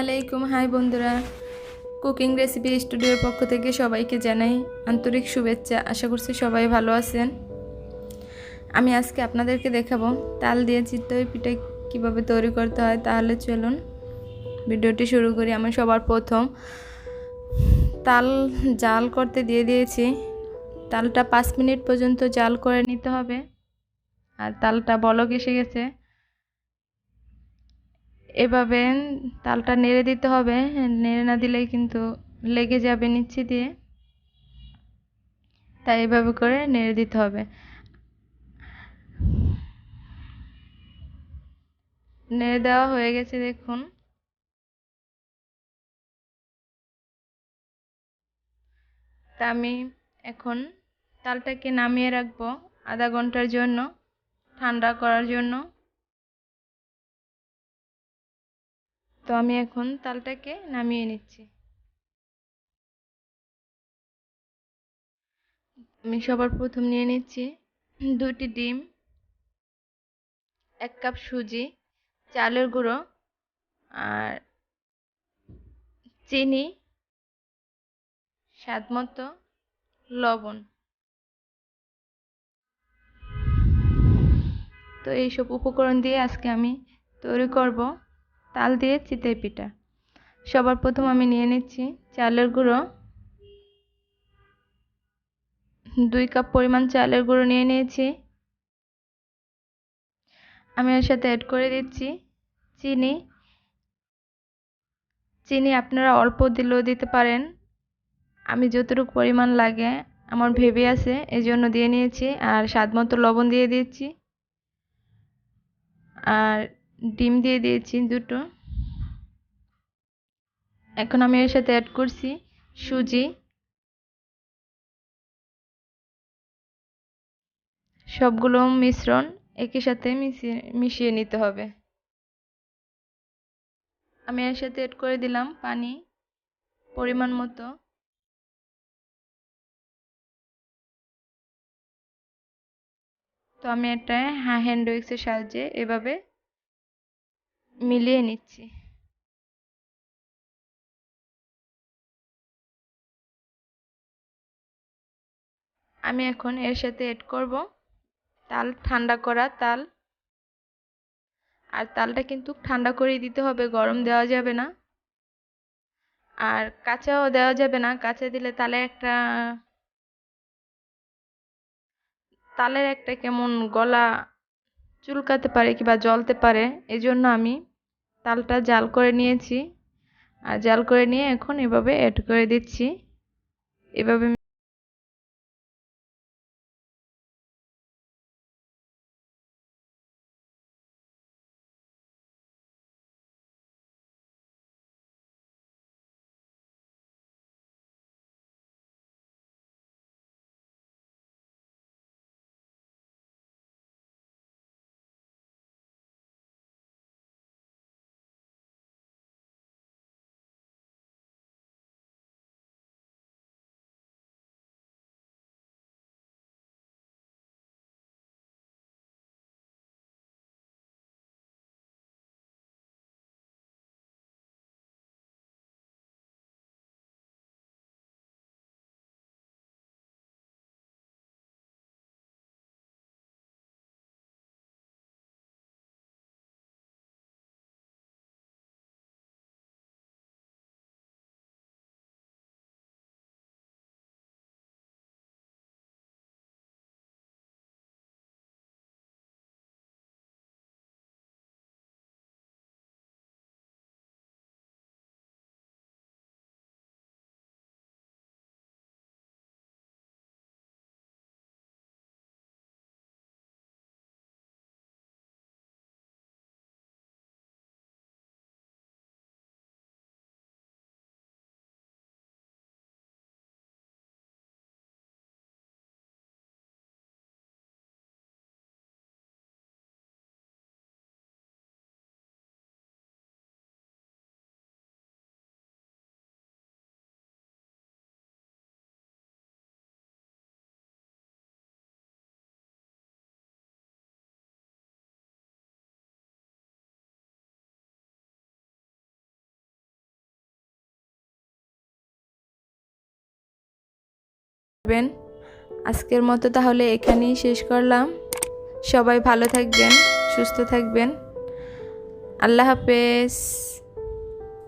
আলাইকুম। হাই বন্ধুরা, cooking recipe স্টুডিওর পক্ষ থেকে সবাইকে জানাই আন্তরিক শুভেচ্ছা। আশা করছি সবাই ভালো আছেন। আমি আজকে আপনাদেরকে দেখাবো তাল দিয়ে চিতই পিঠা কীভাবে তৈরি করতে হয়। তাহলে চলুন ভিডিওটি শুরু করি। আমি সবার প্রথম তাল জাল করতে দিয়ে দিয়েছি। তালটা পাঁচ মিনিট পর্যন্ত জাল করে নিতে হবে। আর তালটা বলক এসে গেছে। এভাবে তালটা নেড়ে দিতে হবে। নেড়ে না দিলেই কিন্তু লেগে যাবে নিচে দিয়ে। তাই এভাবে করে নেড়ে দিতে হবে। নেড়ে দেওয়া হয়ে গেছে, দেখুন। তা আমি এখন তালটাকে নামিয়ে রাখব আধা ঘণ্টার জন্য, ঠান্ডা করার জন্য। তো আমি এখন তালটাকে নামিয়ে নিচ্ছি। আমি সবার প্রথম নিয়ে নিচ্ছি দুটি ডিম, এক কাপ সুজি, চালের গুঁড়ো আর চিনি, স্বাদ মতো লবণ। তো এইসব উপকরণ দিয়ে আজকে আমি তৈরি করব। তাল দিয়ে চিতই পিঠা। সবার প্রথম আমি নিয়ে নিচ্ছি চালের গুঁড়ো। দুই কাপ পরিমাণ চালের গুঁড়ো নিয়ে নিয়েছি। আমি এর সাথে অ্যাড করে দিচ্ছি চিনি। চিনি আপনারা অল্প দিলেও দিতে পারেন। আমি যতটুকু পরিমাণ লাগে, আমার ভেবে আছে, এই জন্য দিয়ে নিয়েছি। আর স্বাদ মতো লবণ দিয়ে দিয়েছি আর ডিম দিয়ে দিয়েছি দুটো। এখন আমি এর সাথে অ্যাড করছি সুজি। সবগুলো মিশ্রণ একই সাথে মিশিয়ে মিশিয়ে নিতে হবে। আমি এর সাথে অ্যাড করে দিলাম পানি পরিমাণ মতো। তো আমি এটা হ্যান্ড উইক্সের সাহায্যে এভাবে মিলিয়ে নিচ্ছি। আমি এখন এর সাথে এড করব। তাল ঠান্ডা করা তাল। আর তালটা কিন্তু ঠান্ডা করেই দিতে হবে, গরম দেওয়া যাবে না। আর কাঁচাও দেওয়া যাবে না, কাঁচা দিলে তালে একটা, তালের একটা কেমন গলা চুলকাতে পারে কিংবা জ্বলতে পারে এই জন্য আমি তালটা জাল করে নিয়েছি। আর জাল করে নিয়ে এখন এভাবে অ্যাড করে দিচ্ছি। এভাবে করবেন আজকের মতো তাহলে এখানেই শেষ করলাম। সবাই ভালো থাকবেন সুস্থ থাকবেন। আল্লাহ হাফেজ।